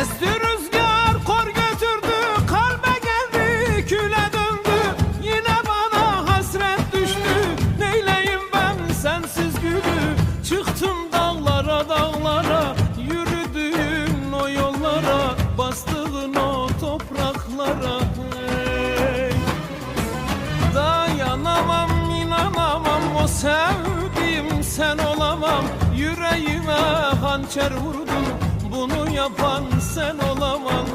Esti kor götürdü kalbe geldi küle döndü. Yine bana hasret düştü. Neyleyim ben sensiz gülü? Çıktım dağlara dağlara yürüdüm o yollara. Bastığın o topraklara hey. Dayanamam inanamam o sevdiğim sen olamam. Yüreğime hançer vurdun bunu yapan sen olamam